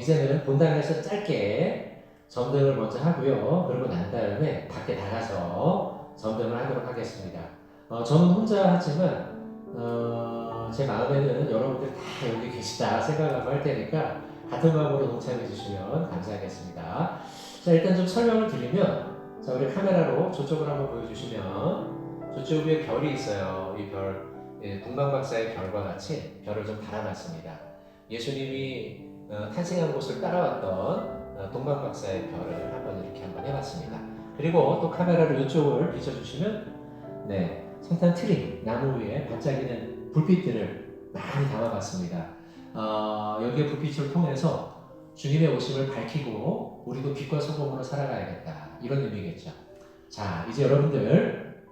이제는 본당에서 짧게 점등을 먼저 하고요. 그러고 난 다음에 밖에 나가서 점등을 하도록 하겠습니다. 어, 저는 혼자 하지만 어, 제 마음에는 여러분들 다 여기 계시다 생각하고 할 테니까 같은 마음으로 동참해 주시면 감사하겠습니다. 자 일단 좀 설명을 드리면 자 우리 카메라로 저쪽으로 한번 보여주시면 저쪽 위에 별이 있어요. 이 별, 예, 동방박사의 별과 같이 별을 좀 달아놨습니다. 예수님이 어, 탄생한 곳을 따라왔던 어, 동방 박사의 별을 한번 이렇게 한번 해봤습니다. 그리고 또 카메라를 이쪽을 비춰주시면 네 성탄 트리 나무 위에 반짝이는 불빛들을 많이 담아봤습니다. 어, 여기에 불빛을 통해서 주님의 오심을 밝히고 우리도 빛과 소금으로 살아가야겠다 이런 의미겠죠. 자 이제 여러분들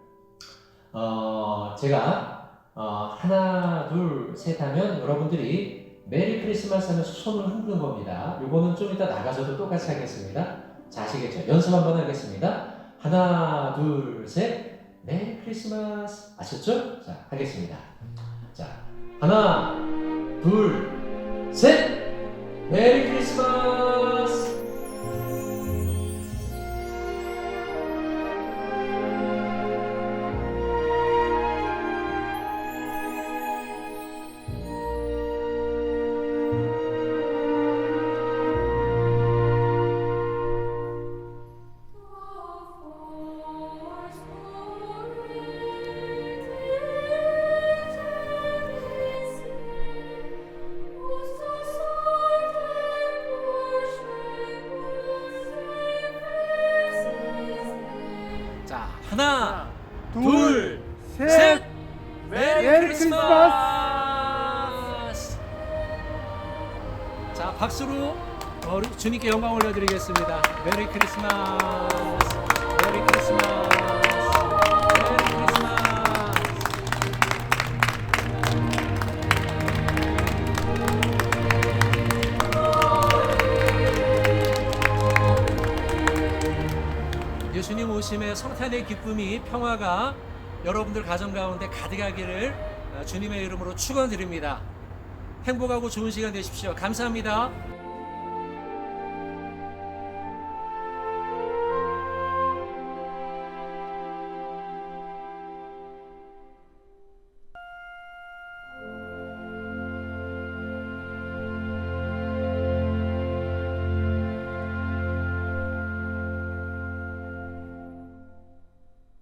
어, 제가 어, 하나 둘 셋 하면 여러분들이 메리 크리스마스 하면서 손을 흔드는 겁니다. 요거는 좀 이따 나가서도 똑같이 하겠습니다. 자 아시겠죠? 연습 한번 하겠습니다. 하나 둘 셋. 메리 크리스마스 아셨죠? 자 하겠습니다. 자 하나 둘 셋. 메리 크리스마스. 하나 둘, 셋. 셋. 메리, 메리 크리스마스. 자 박수로 어, 주님께 영광 올려드리겠습니다. 메리 크리스마스. 메리 크리스마스. 예수님 오심의 성탄의 기쁨이 평화가 여러분들 가정 가운데 가득하기를 어, 주님의 이름으로 축원드립니다. 행복하고 좋은 시간 되십시오. 감사합니다.